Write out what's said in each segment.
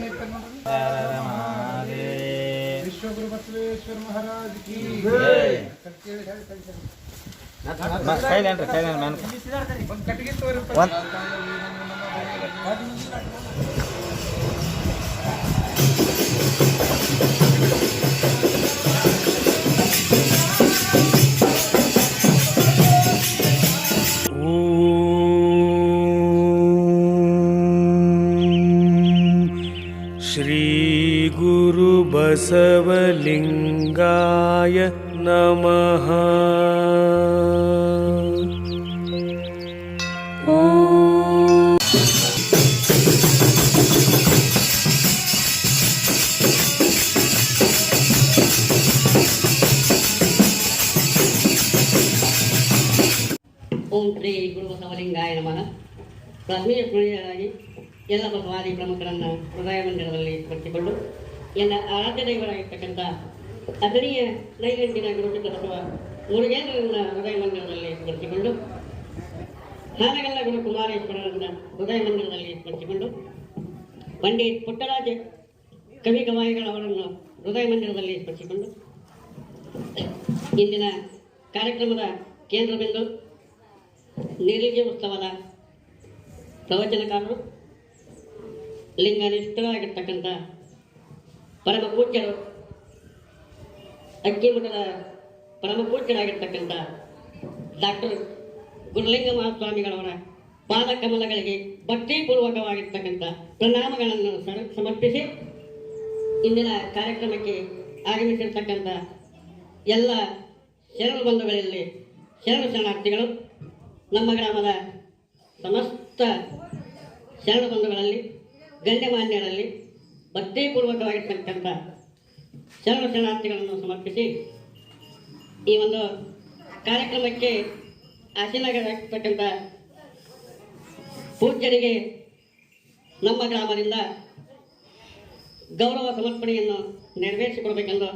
ವಿಶ್ವಗುರು ಬಸವೇಶ್ವರ ಮಹಾರಾಜ್ ಕಿ ಕೈಲೇನ್ರಿ ಕೈಲೇನ್ ಮ್ಯಾನ್ ಒಂದು ಕಟ್ಟಿಗೆ ತೋರಿ ಒಂದ್ श्रीगुरुबसवलिङ्गाय नमः ಓಂ ಶ್ರೀ ಗುರು ಬಸವಲಿಂಗಾಯ ನಮಃ ಪ್ರಾಥಮಿಕ ಸ್ಮರಣೆಯಾಗಿ ಎಲ್ಲ ಬಸವಾದಿ ಪ್ರಮುಖರನ್ನು ಹೃದಯ ಮಂದಿರದಲ್ಲಿ ಸ್ಮರಿಸಿಕೊಂಡು ಎಲ್ಲ ಆರಾಧ್ಯ ದೈವರಾಗಿರ್ತಕ್ಕಂಥ ಅದರಿಯ ನೈಗಂಟಿನ ಗುರುವಿಗೆ ಅಥವಾ ಮುರುಗೇಂದ್ರರನ್ನ ಹೃದಯ ಮಂದಿರದಲ್ಲಿ ಸ್ಮರಿಸಿಕೊಂಡು ಹಾನಗಲ್ಲ ಗುರು ಕುಮಾರೇಶ್ವರರನ್ನ ಹೃದಯ ಮಂದಿರದಲ್ಲಿ ಸ್ಮರಿಸಿಕೊಂಡು ಪಂಡಿತ್ ಪುಟ್ಟರಾಜ ಕವಿ ಗವಾಯಿಗಳವರನ್ನು ಹೃದಯ ಮಂದಿರದಲ್ಲಿ ಸ್ಮರಿಸಿಕೊಂಡು ಇಂದಿನ ಕಾರ್ಯಕ್ರಮದ ಕೇಂದ್ರ ಬಿಂದು ನೀರಿಗೆ ಉತ್ಸವದ ಪ್ರವಚನಕಾರರು ಲಿಂಗನಿಷ್ಠರಾಗಿರ್ತಕ್ಕಂಥ ಪರಮ ಪೂಜ್ಯರು ಅಕ್ಕಿಮಠದ ಪರಮ ಪೂಜ್ಯರಾಗಿರ್ತಕ್ಕಂಥ ಡಾಕ್ಟರ್ ಗುರುಲಿಂಗ ಮಹಾಸ್ವಾಮಿಗಳವರ ಪಾದ ಕಮಲಗಳಿಗೆ ಭಕ್ತಿಪೂರ್ವಕವಾಗಿರ್ತಕ್ಕಂಥ ಪ್ರಣಾಮಗಳನ್ನು ಸಮರ್ಪಿಸಿ ಇಂದಿನ ಕಾರ್ಯಕ್ರಮಕ್ಕೆ ಆಗಮಿಸಿರ್ತಕ್ಕಂಥ ಎಲ್ಲ ಶರಣ ಬಂಧುಗಳಲ್ಲಿ ಶರಣ ಶರಣಾರ್ಥಿಗಳು, ನಮ್ಮ ಗ್ರಾಮದ ಸಮಸ್ತ ಶರಣ ಬಂಧುಗಳಲ್ಲಿ, ಗಣ್ಯಮಾನ್ಯರಲ್ಲಿ ಭಕ್ತಿಪೂರ್ವಕವಾಗಿರ್ತಕ್ಕಂಥ ಶರಣ ಶರಣಾರ್ಥಿಗಳನ್ನು ಸಮರ್ಪಿಸಿ ಈ ಒಂದು ಕಾರ್ಯಕ್ರಮಕ್ಕೆ ಆಸೀನರಾಗಿರ್ತಕ್ಕಂಥ ಪೂಜ್ಯರಿಗೆ ನಮ್ಮ ಗ್ರಾಮದಿಂದ ಗೌರವ ಸಮರ್ಪಣೆಯನ್ನು ನೆರವೇರಿಸಿಕೊಡಬೇಕೆಂದು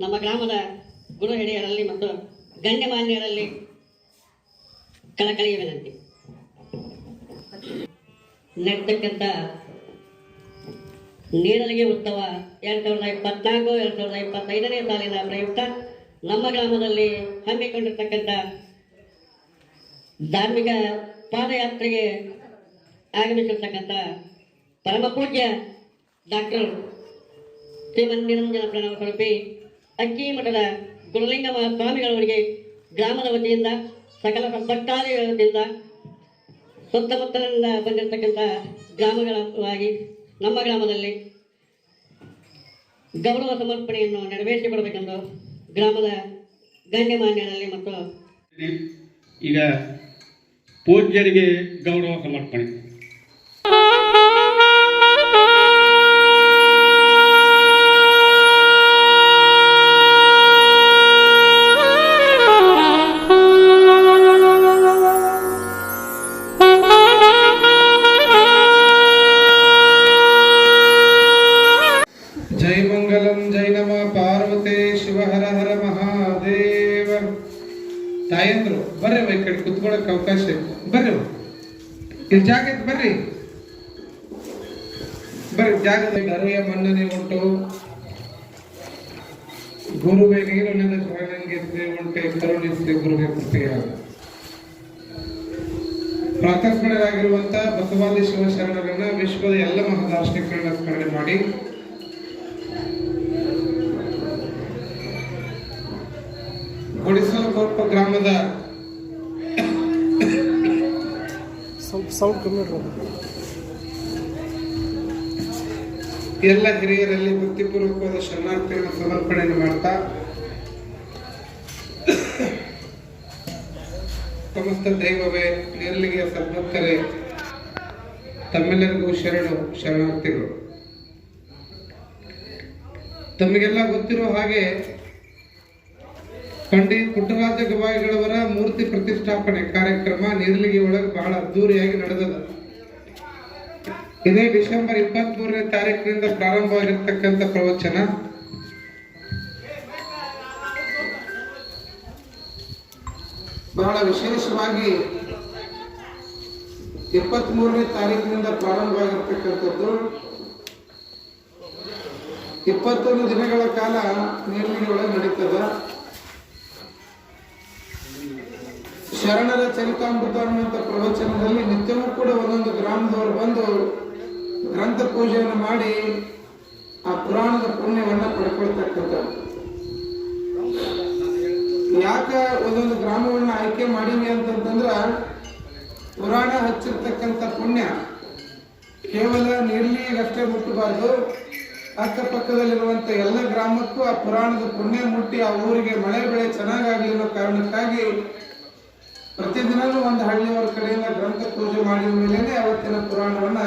ನಮ್ಮ ಗ್ರಾಮದ ಗುರು ಹಿರಿಯರಲ್ಲಿ ಮತ್ತು ಗಣ್ಯಮಾನ್ಯರಲ್ಲಿ ಕಳಕಳಿಯ ವಿನಂತಿ. ನಡ್ತಕ್ಕಂಥ ನೀರಲಿಗೆ ಉತ್ಸವ ಎರಡು ಸಾವಿರದ ಇಪ್ಪತ್ನಾಲ್ಕು, ಎರಡು ಸಾವಿರದ ಇಪ್ಪತ್ತೈದನೇ ಸಾಲಿನ ಪ್ರಯುಕ್ತ ನಮ್ಮ ಗ್ರಾಮದಲ್ಲಿ ಹಮ್ಮಿಕೊಂಡಿರ್ತಕ್ಕಂಥ ಧಾರ್ಮಿಕ ಪಾದಯಾತ್ರೆಗೆ ಆಗಮಿಸಿರ್ತಕ್ಕಂಥ ಪರಮ ಪೂಜ್ಯ ಡಾಕ್ಟರ್ ಶ್ರೀಮನ್ ನಿರಂಜನ ಪ್ರಣವ ಸ್ವರೂಪಿ ಅಕ್ಕಿ ಮಠದ ಗುರುಲಿಂಗ ಸ್ವಾಮಿಗಳವರಿಗೆ ಗ್ರಾಮದ ವತಿಯಿಂದ, ಸಕಲ ಭಕ್ತಾದಿಗಳ ವತಿಯಿಂದ ಸುತ್ತಮುತ್ತಲಿಂದ ಬಂದಿರತಕ್ಕಂಥ ಗ್ರಾಮಗಳವಾಗಿ ನಮ್ಮ ಗ್ರಾಮದಲ್ಲಿ ಗೌರವ ಸಮರ್ಪಣೆಯನ್ನು ನೆರವೇರಿಸಿಕೊಡಬೇಕೆಂದು ಗ್ರಾಮದ ಗಣ್ಯಮಾನ್ಯರಲ್ಲಿ ಮತ್ತು ಈಗ ಪೂಜ್ಯರಿಗೆ ಗೌರವ ಸಮರ್ಪಣೆ. ಇಲ್ಲಿ ಜಾಗ ಇತ್ತು ಬರ್ರಿ. ಬರ್ರಿ, ಜಾಗದ ಧರೆಯ ಮನ್ನಣೆ ಉಂಟು. ಗುರುವೆ ನೀರು ನನ್ನ ಶರಣಂಗೆ ಉಂಟೆ. ಕರುಣಿಸಿ ಗುರುವೆ ಕೃಪೆಯಾಗ ಪ್ರಾತಸ್ಮರಣರಾಗಿರುವಂತ ಬಸವಾದಿ ಶಿವಶರಣರನ್ನ ವಿಶ್ವದ ಎಲ್ಲ ಮಹಾದಾರ್ಶನಿಕರನ್ನ ಸ್ಮರಣೆ ಮಾಡಿ. ಗುಡಿಸಲಕೊಪ್ಪ ಗ್ರಾಮದ ಸೌಂಡ್ ಕಮ್ಮಿ ಎಲ್ಲ ಹಿರಿಯರಲ್ಲಿ ವೃತ್ತಿಪೂರ್ವಕವಾದ ಶರಣಾರ್ಥಿಗಳ ಸಮರ್ಪಣೆಯನ್ನು ಮಾಡ್ತಾ ಸಮಸ್ತ ದೈವವೇ ನೆರಳಿಗೆ ಸದ್ಭಕ್ತರೇ ತಮ್ಮೆಲ್ಲರಿಗೂ ಶರಣು ಶರಣಾರ್ಥಿಗಳು. ತಮಗೆಲ್ಲ ಗೊತ್ತಿರೋ ಹಾಗೆ ಪಂಡಿತ್ ಪುಟ್ಟರಾಜ ಗವಾಯಿಗಳವರ ಮೂರ್ತಿ ಪ್ರತಿಷ್ಠಾಪನೆ ಕಾರ್ಯಕ್ರಮ ನೀರ್ಲಿಗೆ ಒಳಗೆ ಬಹಳ ಅದ್ದೂರಿಯಾಗಿ ನಡೆದದ. ಇದೇ ಡಿಸೆಂಬರ್ ಇಪ್ಪತ್ತ್ ಮೂರನೇ ತಾರೀಕಿನಿಂದ ಪ್ರಾರಂಭವಾಗಿರ್ತಕ್ಕಂಥ ಪ್ರವಚನ. ಬಹಳ ವಿಶೇಷವಾಗಿ ಇಪ್ಪತ್ತ್ ಮೂರನೇ ತಾರೀಕಿನಿಂದ ಪ್ರಾರಂಭವಾಗಿರ್ತಕ್ಕಂಥದ್ದು. ಇಪ್ಪತ್ತೊಂದು ದಿನಗಳ ಕಾಲ ನೀರ್ಲಿಗೆ ಒಳಗೆ ನಡೀತದ. ಶರಣರ ಚರಿತಾಮೃತ ಅನ್ನುವಂಥ ಪ್ರವಚನದಲ್ಲಿ ನಿತ್ಯವೂ ಕೂಡ ಒಂದೊಂದು ಗ್ರಾಮದವರು ಬಂದು ಗ್ರಂಥ ಪೂಜೆಯನ್ನು ಮಾಡಿ ಆ ಪುರಾಣದ ಪುಣ್ಯವನ್ನ ಪಡ್ಕೊಳ್ತಕ್ಕಂಥದ್ದು ಯಾಕ ಒಂದೊಂದು ಗ್ರಾಮವನ್ನು ಆಯ್ಕೆ ಮಾಡೀವಿ ಅಂತಂತಂದ್ರ ಪುರಾಣ ಹಚ್ಚಿರ್ತಕ್ಕಂಥ ಪುಣ್ಯ ಕೇವಲ ನೀರ್ಲಿಗಷ್ಟೇ ಮುಟ್ಟಬಾರ್ದು. ಅಕ್ಕಪಕ್ಕದಲ್ಲಿರುವಂಥ ಎಲ್ಲ ಗ್ರಾಮಕ್ಕೂ ಆ ಪುರಾಣದ ಪುಣ್ಯ ಮುಟ್ಟಿ ಆ ಊರಿಗೆ ಮಳೆ ಬೆಳೆ ಚೆನ್ನಾಗಾಗಲಿ ಕಾರಣಕ್ಕಾಗಿ ಪ್ರತಿದಿನನೂ ಒಂದು ಹಳ್ಳಿಯವರ ಕಡೆಯಿಂದ ಗ್ರಂಥ ಪೂಜೆ ಮಾಡಿದ ಮೇಲೇನೆ ಅವತ್ತಿನ ಪುರಾಣವನ್ನು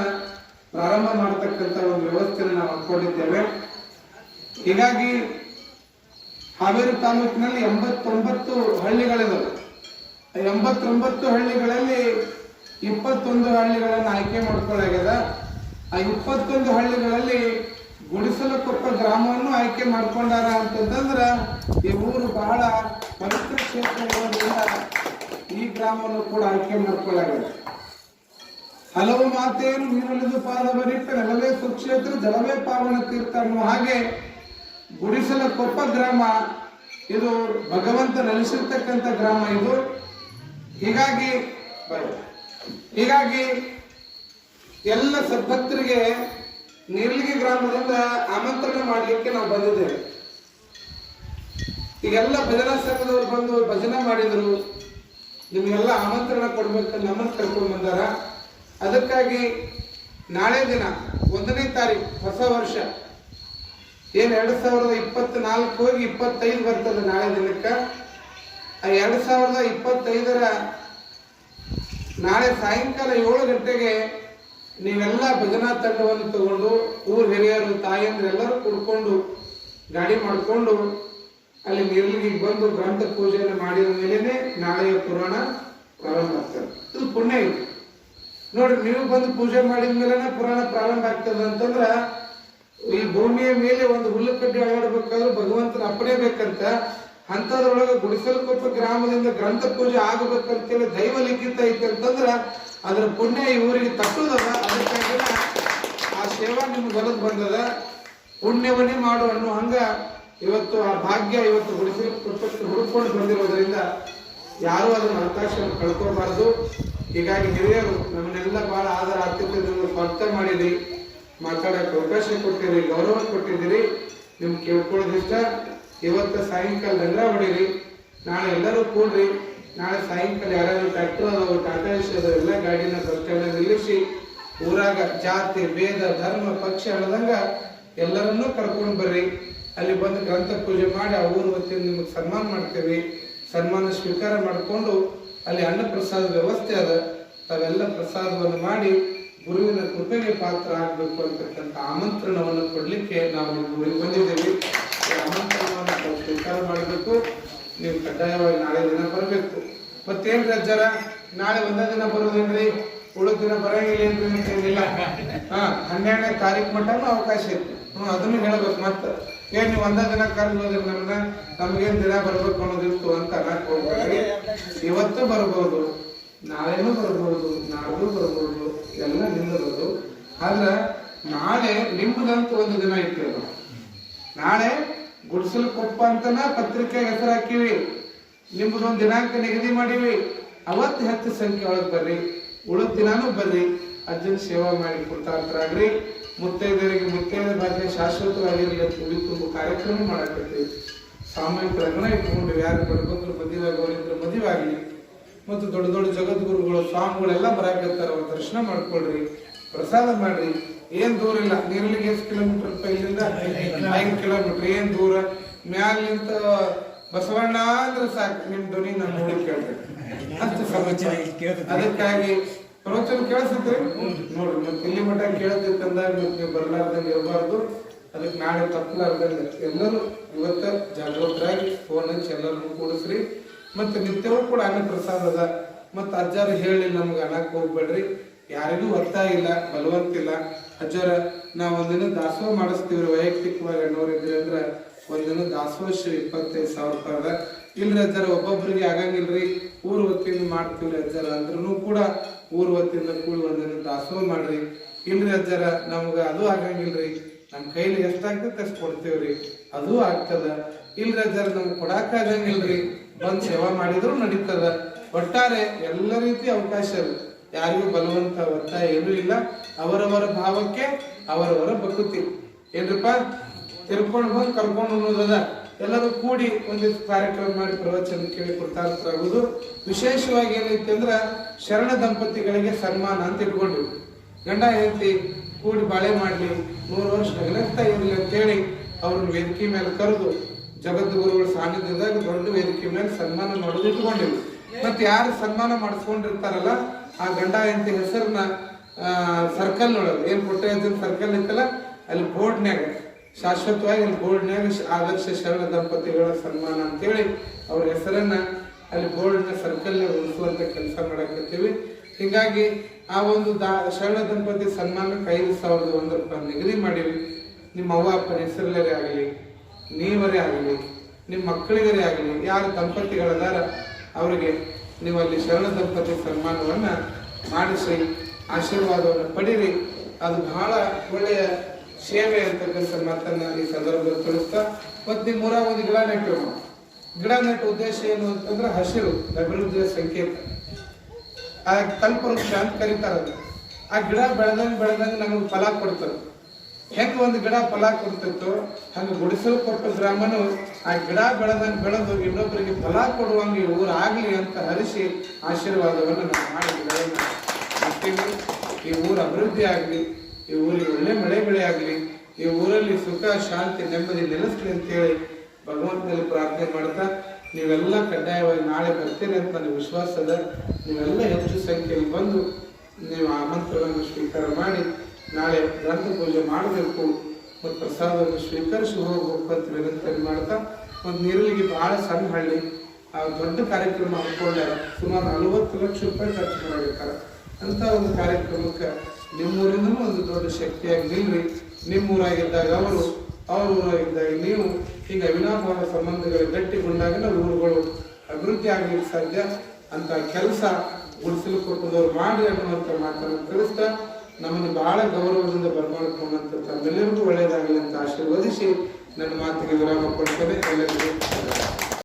ಪ್ರಾರಂಭ ಮಾಡತಕ್ಕಂತ ಒಂದು ವ್ಯವಸ್ಥೆಯನ್ನು ನಾವು ಹಾಕೊಂಡಿದ್ದೇವೆ ಹೀಗಾಗಿ ಹಾವೇರಿ ತಾಲೂಕಿನಲ್ಲಿ ಎಂಬತ್ತೊಂಬತ್ತು ಹಳ್ಳಿಗಳಿದಾವೆ. ಎಂಬತ್ತೊಂಬತ್ತು ಹಳ್ಳಿಗಳಲ್ಲಿ ಇಪ್ಪತ್ತೊಂದು ಹಳ್ಳಿಗಳನ್ನು ಆಯ್ಕೆ ಮಾಡ್ಕೊಳ್ಳಾಗ್ಯದ. ಆ ಇಪ್ಪತ್ತೊಂದು ಹಳ್ಳಿಗಳಲ್ಲಿ ಗುಡಿಸಲಕೊಪ್ಪ ಗ್ರಾಮವನ್ನು ಆಯ್ಕೆ ಮಾಡ್ಕೊಂಡಾರ ಅಂತಂದ್ರ ಈ ಊರು ಬಹಳ ಪವಿತ್ರ ಕ್ಷೇತ್ರ ಇರೋದ್ರಿಂದ ಈ ಗ್ರಾಮವನ್ನು ಕೂಡ ಆಯ್ಕೆ ಮಾಡಿಕೊಳ್ಳಲಾಗಿದೆ ಹಲವು ಮಾತೆಯನ್ನು ನೀರಳಿದು ಪಾದವರಿಟ್ಟ ನೆಲವೇ ಸುಕ್ಷೇತ್ರ ಜಲವೇ ಪಾವನ ತೀರ್ಥ ಅನ್ನುವ ಹಾಗೆ ಗುಡಿಸಲ ಕೊಪ್ಪ ಗ್ರಾಮ, ಇದು ಭಗವಂತ ನೆಲೆಸಿರ್ತಕ್ಕಂಥ ಗ್ರಾಮ ಇದು. ಹೀಗಾಗಿ. ಹೀಗಾಗಿ ಎಲ್ಲ ಸದ್ಭಕ್ತರಿಗೆ ನೀಲಗಿ ಗ್ರಾಮದಿಂದ ಆಮಂತ್ರಣ ಮಾಡಲಿಕ್ಕೆ ನಾವು ಬಂದಿದ್ದೇವೆ. ಈಗೆಲ್ಲ ಭಜನಾ ಸಂಘದವರು ಬಂದು ಭಜನೆ ಮಾಡಿದ್ರು. ನಿಮಗೆಲ್ಲ ಆಮಂತ್ರಣ ಕೊಡಬೇಕು ನಮ್ಮನ್ನು ಕರ್ಕೊಂಡು ಬಂದಾರ ಅದಕ್ಕಾಗಿ ನಾಳೆ ದಿನ, ಒಂದನೇ ತಾರೀಕು ಹೊಸ ವರ್ಷ. ಏನು ಎರಡು ಸಾವಿರದ ಇಪ್ಪತ್ನಾಲ್ಕು ಹೋಗಿ ಇಪ್ಪತ್ತೈದು ಬರ್ತದೆ ನಾಳೆ ದಿನಕ್ಕೆ. ಆ ಎರಡು ಸಾವಿರದ ಇಪ್ಪತ್ತೈದರ ನಾಳೆ ಸಾಯಂಕಾಲ ಏಳು ಗಂಟೆಗೆ ನೀವೆಲ್ಲ ಭಜನಾ ತಂಡವನ್ನು ತಗೊಂಡು, ಊರು ಹಿರಿಯರು ತಾಯಂದ್ರು ಎಲ್ಲರೂ ಕುಡ್ಕೊಂಡು, ಗಾಡಿ ಮಾಡಿಕೊಂಡು ಅಲ್ಲಿ ಮೇಲಿಗೆ ಬಂದು ಗ್ರಂಥ ಪೂಜೆಯನ್ನು ಮಾಡಿದ ಮೇಲೇನೆ ನಾಳೆಯ ಪುರಾಣ ಪ್ರಾರಂಭ ಆಗ್ತದೆ. ಇದು ಪುಣ್ಯ ಇದು. ನೋಡ್ರಿ ನೀವು ಬಂದು ಪೂಜೆ ಮಾಡಿದ ಮೇಲೆನೆ ಪುರಾಣ ಪ್ರಾರಂಭ ಆಗ್ತದೆ ಅಂತಂದ್ರ, ಈ ಭೂಮಿಯ ಮೇಲೆ ಒಂದು ಹುಲ್ಲು ಕಡ್ಡಿ ಅಳಾಡ್ಬೇಕಾದ್ರೆ ಭಗವಂತನ ಅಪ್ಪಣೆ ಬೇಕಂತ ಅಂತದ್ರೊಳಗೆ ಗುಡಿಸಲ್ಕೊಪ್ಪ ಗ್ರಾಮದಿಂದ ಗ್ರಂಥ ಪೂಜೆ ಆಗಬೇಕಂತೇಳಿ ದೈವ ಲಿಖಿತ ಐತೆ ಅಂತಂದ್ರ, ಅದರ ಪುಣ್ಯ ಈ ಊರಿಗೆ ತಟ್ಟುದಲ್ಲ ಅದಕ್ಕಾಗಿ ಆ ಸೇವಾ ನಿಮ್ಗೆ ಬಂದದ. ಪುಣ್ಯವನ್ನೇ ಮಾಡು ಅನ್ನೋ ಹಂಗ ಇವತ್ತು ಆ ಭಾಗ್ಯ ಇವತ್ತು ಗುಡಿಸಲ್ಕೊಪ್ಪಕ್ಕೆ ಹುಡುಕೊಂಡು ಬಂದಿರೋದರಿಂದ ಯಾರು ಅದನ್ನು ಅವಕಾಶವನ್ನು ಕಳ್ಕೋಬಾರದು. ಹೀಗಾಗಿ ಹಿರಿಯರು ನಮ್ಮನ್ನೆಲ್ಲ ಬಹಳ ಆದರ ಆತಿಥ್ಯದಿಂದ ಸ್ವಾಗತ ಮಾಡಿರಿ ಮಾತಾಡಕ್ಕೆ ಅವಕಾಶ ಕೊಟ್ಟಿರಿ, ಗೌರವ ಕೊಟ್ಟಿದ್ದೀರಿ. ನಿಮ್ಗೆ ಕೇಳ್ಕೊಳ್ಳೋದಿಷ್ಟ ಇವತ್ತು ಸಾಯಂಕಾಲ ದಂಡ ಹೊಡೀರಿ. ನಾಳೆ ಎಲ್ಲರೂ ಕೂಡ್ರಿ. ನಾಳೆ ಸಾಯಂಕಾಲ ಯಾರ್ಯಾರು ಟ್ರ್ಯಾಕ್ಟರ್ ಅದಾವ ಟಾಟಾ ಅದಾವ ಎಲ್ಲ ಗಾಡಿನ ಬಸ್ ನಿಲ್ಲಿಸಿ ಊರಾಗ ಜಾತಿ, ಭೇದ, ಧರ್ಮ, ಪಕ್ಷ ಅನ್ನದಂಗ ಎಲ್ಲರನ್ನೂ ಕರ್ಕೊಂಡು ಬರ್ರಿ. ಅಲ್ಲಿ ಬಂದು ಗ್ರಂಥ ಪೂಜೆ ಮಾಡಿ ಆ ಊರು ವತಿಯಿಂದ ನಿಮಗೆ ಸನ್ಮಾನ ಮಾಡ್ತೇವೆ. ಸನ್ಮಾನ ಸ್ವೀಕಾರ ಮಾಡಿಕೊಂಡು ಅಲ್ಲಿ ಅನ್ನ ಪ್ರಸಾದ ವ್ಯವಸ್ಥೆ ಅದ. ತಾವೆಲ್ಲ ಪ್ರಸಾದವನ್ನು ಮಾಡಿ ಗುರುವಿನ ಕೃಪೆಗೆ ಪಾತ್ರ ಆಗಬೇಕು ಅಂತಕ್ಕಂಥ ಆಮಂತ್ರಣವನ್ನು ಕೊಡಲಿಕ್ಕೆ ನಾವು ಊರಿಗೆ ಬಂದಿದ್ದೇವೆ. ಈ ಆಮಂತ್ರಣವನ್ನು ಸ್ವೀಕಾರ ಮಾಡಬೇಕು. ನೀವು ಕಡ್ಡಾಯವಾಗಿ ನಾಳೆ ದಿನ ಬರಬೇಕು. ಮತ್ತೇನು ಅಜ್ಜಾರ ನಾಳೆ ಒಂದೇ ದಿನ ಬರೋದೇನ್ರಿ ಉಳಿದ ದಿನ ಬರಂಗಿಲ್ಲ ಅಂತೇನಿಲ್ಲ ಹಾ, ಹನ್ನೆರಡನೇ ತಾರೀಕು ಮಟ್ಟನೂ ಅವಕಾಶ ಇತ್ತು. ಹ್ಞೂ ಅದನ್ನು ಹೇಳ್ಬೇಕು ಮತ್ತ. ಏನ್ ನೀವು ಒಂದೇ ದಿನ ಕರೆದ್ರಿ ನಮ್ಮನ್ನ ನಮ್ಗೇನ್ ದಿನ ಬರ್ಬೇಕು ಅನ್ನೋದಿತ್ತು ಅಂತ ಅನ್ನಕ್ ಹೋಗ್ಬೇಡ್ರಿ. ಇವತ್ತು ಬರ್ಬೋದು, ನಾಳೆನೂ ಬರ್ಬೋದು ನಾಳೆನೂ ಬರ್ಬೋದು, ಎಲ್ಲ ನಿಮ್ಮದು ಆದ್ರೆ ನಾಳೆ ನಿಮ್ಮದಂತ ಒಂದು ದಿನ ಇಟ್ಟಿರೋದು ನಾಳೆ ಗುಡ್ಸಲ್ ಕೊಪ್ಪ ಅಂತನ ಪತ್ರಿಕೆ ಹೆಸರು ಹಾಕಿವಿ ನಿಮ್ಮದೊಂದು ದಿನಾಂಕ ನಿಗದಿ ಮಾಡಿವಿ. ಅವತ್ತು ಹೆಚ್ಚು ಸಂಖ್ಯೆ ಒಳಗೆ ಬರ್ರಿ. ಉಳಿದ ದಿನಾನು ಬರ್ರಿ. ಅಜ್ಜನ ಸೇವಾ ಮಾಡಿ ಕೃತಾರ್ಥರಾಗ್ರಿ ಮುತ್ತೈದರಿಗೆ ಮುತ್ತೈದೆ ಅಂತ ಹೇಳಿ ತುಂಬ ಕಾರ್ಯಕ್ರಮ ಮಾಡಕತ್ತೀವಿ ಸಾಮೂಹಿಕ ಲಗ್ನ ಇಟ್ಕೊಂಡು ಯಾರು ಬಡಬಂದ್ರು ಮದುವೆ ಆಗೋರಿದ್ರೆ ಮದುವೆ ಆಗಲಿ ಮತ್ತು ದೊಡ್ಡ ದೊಡ್ಡ ಜಗದ್ಗುರುಗಳು ಸ್ವಾಮಿಗಳೆಲ್ಲ ಬರಾಕತ್ತಾರ ಅವ್ರ ದರ್ಶನ ಮಾಡ್ಕೊಳ್ರಿ ಪ್ರಸಾದ ಮಾಡ್ರಿ. ಏನ್ ದೂರ ಇಲ್ಲ ನೀರ್ಲಿಗೆ ಎಷ್ಟು ಕಿಲೋಮೀಟರ್ ಇಲ್ಲಿಂದ? ಐದು ಕಿಲೋಮೀಟರ್ ಏನ್ ದೂರ? ಮ್ಯಾಲಿಂತ ಬಸವಣ್ಣ ಅಂದ್ರೆ ಸಾಕು ನಿಮ್ ಧ್ವನಿ ನಾನು ನೋಡಿ ಕೇಳ್ಬೇಕು ಅಷ್ಟು ಸಮಾಚಾರ. ಅದಕ್ಕಾಗಿ ಪ್ರವಚನ ಕೇಳಿಸುತ್ತೆ ನೋಡ್ರಿ ಮತ್ತೆ ಇಲ್ಲಿ ಮಠ ಕೇಳದಿತ್ತಂದಾಗ ಮತ್ತೆ ಬರ್ಲಾರ್ದಂಗೆ ಇರಬಾರ್ದು. ಅದಕ್ಕೆ ನಾಳೆ ತಪ್ಪಲಾರ್ದಂಗೆ ಎಲ್ಲರೂ ಇವತ್ತ ಜಾಗೃತರಾಗಿ ಫೋನ್ ಹಚ್ಚಿ ಎಲ್ಲರನ್ನು ಕೂಡಿಸ್ರಿ. ಮತ್ತೆ ನಿತ್ಯವೂ ಕೂಡ ಅನ್ನ ಪ್ರಸಾದ ಅದ. ಮತ್ತೆ ಅಜ್ಜಾರು ಹೇಳಿ ನಮ್ಗೆ ಅನ್ನಕ್ಕೆ ಹೋಗ್ಬೇಡ್ರಿ ಯಾರಿಗೂ ಒತ್ತಾಯ ಇಲ್ಲ ಬಲವಂತಿಲ್ಲ ಅಜ್ಜಾರ, ನಾವು ಒಂದಿನ ದಾಸೋಹ ಮಾಡಿಸ್ತೀವ್ರಿ ವೈಯಕ್ತಿಕವಾಗಿ ಅಣ್ಣವ್ರು ಇದ್ರಿ ಅಂದ್ರೆ ಒಂದಿನ ದಾಸೋಹ ಶ್ರೀ ಇಪ್ಪತ್ತೈದು ಸಾವಿರ ರೂಪಾಯಿ ಇಲ್ರಿ ಅಜ್ಜಾರ, ಒಬ್ಬೊಬ್ರಿಗೆ ಆಗಂಗಿಲ್ರಿ. ಊರ್ ಹೊತ್ತಿಂದ ಮಾಡ್ತೀವ್ರಿ ಅಜ್ಜಾರ ಅಂದ್ರೂ ಕೂಡ ಊರ್ ಕೂಳು ಒಂದಿನ ದಾಸೋಹ ಮಾಡ್ರಿ. ಇಲ್ರಿ ಅಜ್ಜಾರ, ನಮ್ಗೆ ಅದು ಆಗಂಗಿಲ್ರಿ. ನಮ್ಮ ಕೈಲಿ ಎಷ್ಟಾಗ್ತೈತೆ ಅಷ್ಟು ಕೊಡ್ತೇವ್ರಿ. ಅದು ಆಗ್ತದ. ಇಲ್ರಿ ಅಜ್ಜಾರ, ನಮ್ಗೆ ಕೊಡಾಕ ಆಗಂಗಿಲ್ರಿ. ಬಂದ್ ಸೇವಾ ಮಾಡಿದ್ರು ನಡೀತದ. ಒಟ್ಟಾರೆ ಎಲ್ಲ ರೀತಿ ಅವಕಾಶ ಯಾರಿಗೂ ಬಲವಂತ ಒತ್ತಾಯ ಏನೂ ಇಲ್ಲ. ಅವರವರ ಭಾವಕ್ಕೆ, ಅವರವರ ಬಕುತಿ ಏನ್ರಪ್ಪ? ತಿರ್ಕೊಂಡು ಬಂದು ಕರ್ಕೊಂಡು ಅನ್ನೋದದ ಎಲ್ಲರೂ ಕೂಡಿ ಒಂದಿಷ್ಟು ಕಾರ್ಯಕ್ರಮ ಮಾಡಿ ಪ್ರವಚನ ಕೇಳಿ ಕೃತಾರ್ಥರಾಗುವುದು. ವಿಶೇಷವಾಗಿ ಏನೈತೆ ಅಂದ್ರೆ ಶರಣ ದಂಪತಿಗಳಿಗೆ ಸನ್ಮಾನ ಅಂತ ಇಟ್ಕೊಂಡಿವಿ ಗಂಡ ಹೆಂಡತಿ ಕೂಡಿ ಬಾಳೆ ಮಾಡಲಿ ನೂರು ವರ್ಷ ನಗನಗ್ತಾ ಇರಲಿ ಅಂತೇಳಿ ಅವ್ರನ್ನ ವೇದಿಕೆ ಮೇಲೆ ಕರೆದು ಜಗದ್ಗುರುಗಳ ಸಾನ್ನಿಧ್ಯದಾಗ ದೊಡ್ಡ ವೇದಿಕೆ ಮೇಲೆ ಸನ್ಮಾನ ಮಾಡೋದು ಇಟ್ಕೊಂಡಿವಿ ಮತ್ತೆ ಯಾರು ಸನ್ಮಾನ ಮಾಡಿಸ್ಕೊಂಡಿರ್ತಾರಲ್ಲ, ಆ ಗಂಡ ಹೆಂಡತಿ ಹೆಸರನ್ನ ಸರ್ಕಲ್ ಏನು ಏನ್ ಕೊಟ್ಟೆ ಸರ್ಕಲ್ ಇತ್ತಲ್ಲ ಅಲ್ಲಿ ಬೋರ್ಡ್ನ್ಯಾಗ ಶಾಶ್ವತವಾಗಿ ಅಲ್ಲಿ ಬೋರ್ಡ್ನಾಗ ಆದರ್ಶ ಶರಣ ದಂಪತಿಗಳ ಸನ್ಮಾನ ಅಂತೇಳಿ ಅವ್ರ ಹೆಸರನ್ನ ಅಲ್ಲಿ ಬೋರ್ಡ್ನ ಸರ್ಕಲ್ ಉಳಿಸುವಂಥ ಕೆಲಸ ಮಾಡಕತ್ತೀವಿ. ಹೀಗಾಗಿ ಆ ಒಂದು ದಾ ಶರಣ ದಂಪತಿ ಸನ್ಮಾನಕ್ಕೆ ಐದು ಸಾವಿರದ ಒಂದು ರೂಪಾಯಿ ನಿಗದಿ ಮಾಡೀವಿ ನಿಮ್ಮ ಅವ್ವ ಅಪ್ಪನ ಹೆಸರಲ್ಲೇ ಆಗಲಿ, ನೀವರೇ ಆಗಲಿ, ನಿಮ್ಮ ಮಕ್ಕಳಿಗರೇ ಆಗಲಿ, ಯಾರು ದಂಪತಿಗಳದಾರ ಅವರಿಗೆ ನೀವು ಅಲ್ಲಿ ಶರಣ ದಂಪತಿ ಸನ್ಮಾನವನ್ನ ಮಾಡಿಸಿ, ಆಶೀರ್ವಾದವನ್ನು ಪಡೀರಿ. ಅದು ಬಹಳ ಒಳ್ಳೆಯ ಸೇವೆ ಅಂತಕ್ಕಂಥ ಮಾತನ್ನ ಈ ಸಂದರ್ಭದಲ್ಲಿ ತಿಳಿಸ್ತಾ, ಮತ್ತು ಊರಾಗ ಒಂದು ಗಿಡ ನೆಟ್ಟು ಗಿಡ ನೆಟ್ಟ ಉದ್ದೇಶ ಏನು ಅಂತಂದ್ರೆ ಹಸಿರು, ಅಭಿವೃದ್ಧಿಯ ಸಂಕೇತ. ಆ ಕಲ್ಪವೃಕ್ಷ ಅಂತ ಕರೀತಾರ ಆ ಗಿಡ ಬೆಳೆದಂಗೆ ಬೆಳೆದಂಗೆ ನಮಗೆ ಫಲ ಕೊಡ್ತದೆ ಹೆಂಗೆ ಒಂದು ಗಿಡ ಫಲ ಕೊಡ್ತಿತ್ತು, ಹಂಗೆ ಗುಡಿಸಲು ಕೊಟ್ಟ ಗ್ರಾಮನು ಆ ಗಿಡ ಬೆಳೆದಂಗೆ ಬೆಳೆದು ಇನ್ನೊಬ್ಬರಿಗೆ ಫಲ ಕೊಡುವಂಗ ಈ ಊರು ಆಗ್ಲಿ ಅಂತ ಹರಿಸಿ ಆಶೀರ್ವಾದವನ್ನು ನಾವು ಮಾಡಿ ಗಿಡವನ್ನ ಈ ಊರು ಅಭಿವೃದ್ಧಿ ಆಗ್ಲಿ. ಈ ಊರಿಗೆ ಒಳ್ಳೆ ಮಳೆ ಬೆಳೆ ಆಗಲಿ, ಈ ಊರಲ್ಲಿ ಸುಖ, ಶಾಂತಿ, ನೆಮ್ಮದಿ ನೆಲೆಸ್ಲಿ ಅಂತೇಳಿ ಭಗವಂತನಲ್ಲಿ ಪ್ರಾರ್ಥನೆ ಮಾಡ್ತಾ, ನೀವೆಲ್ಲ ಕಡ್ಡಾಯವಾಗಿ ನಾಳೆ ಬರ್ತೀರಿ ಅಂತ ನನಗೆ ವಿಶ್ವಾಸ ಅದ ನೀವೆಲ್ಲ ಹೆಚ್ಚು ಸಂಖ್ಯೆಯಲ್ಲಿ ಬಂದು ನೀವು ಆ ಮಂತ್ರಗಳನ್ನು ಸ್ವೀಕಾರ ಮಾಡಿ, ನಾಳೆ ಗ್ರಂಥ ಪೂಜೆ ಮಾಡಬೇಕು, ಮತ್ತು ಪ್ರಸಾದವನ್ನು ಸ್ವೀಕರಿಸಿ ಹೋಗಬೇಕು ಅಂತ ವಿನಂತಿ ಮಾಡ್ತಾ, ಒಂದು ನೀರಲ್ಲಿಗೆ ಬಹಳ ಸಣ್ಣ ಹಳ್ಳಿ, ಆ ದೊಡ್ಡ ಕಾರ್ಯಕ್ರಮ ಹಮ್ಮಿಕೊಂಡಾರ ಸುಮಾರು ನಲವತ್ತು ಲಕ್ಷ ರೂಪಾಯಿ ಖರ್ಚು ಮಾಡಿರ್ತಾರೆ. ಅಂತ ಒಂದು ಕಾರ್ಯಕ್ರಮಕ್ಕೆ ನಿಮ್ಮೂರಿಂದನೂ ಒಂದು ದೊಡ್ಡ ಶಕ್ತಿಯಾಗಿ ನಿಲ್ರಿ ನಿಮ್ಮೂರಾಗಿದ್ದಾಗ ಅವರು ಅವ್ರ ಊರಾಗಿದ್ದಾಗ ನೀವು ಈಗ ಅವಿನಾಭಾವ ಸಂಬಂಧಗಳು ಗಟ್ಟಿಗೊಂಡಾಗ ನಾವು ಊರುಗಳು ಅಭಿವೃದ್ಧಿ ಆಗ್ಲಿಕ್ಕೆ ಸಾಧ್ಯ ಅಂತ ಕೆಲಸ ಗುಡಿಸಲು ಕೊಟ್ಟದವ್ರು ಮಾಡಿ ಅನ್ನುವಂಥ ಮಾತನ್ನು ತಿಳಿಸ್ತಾ ನಮ್ಮನ್ನು ಬಹಳ ಗೌರವದಿಂದ ಬರಮಾಡಿಕೊಂಡಂಥ ತಮ್ಮೆಲ್ಲರಿಗೂ ಒಳ್ಳೆಯದಾಗಲಿ ಅಂತ ಆಶೀರ್ವದಿಸಿ ನನ್ನ ಮಾತಿಗೆ ವಿರಾಮ ಕೊಡ್ತೇನೆ. ಎಲ್ಲರಿಗೂ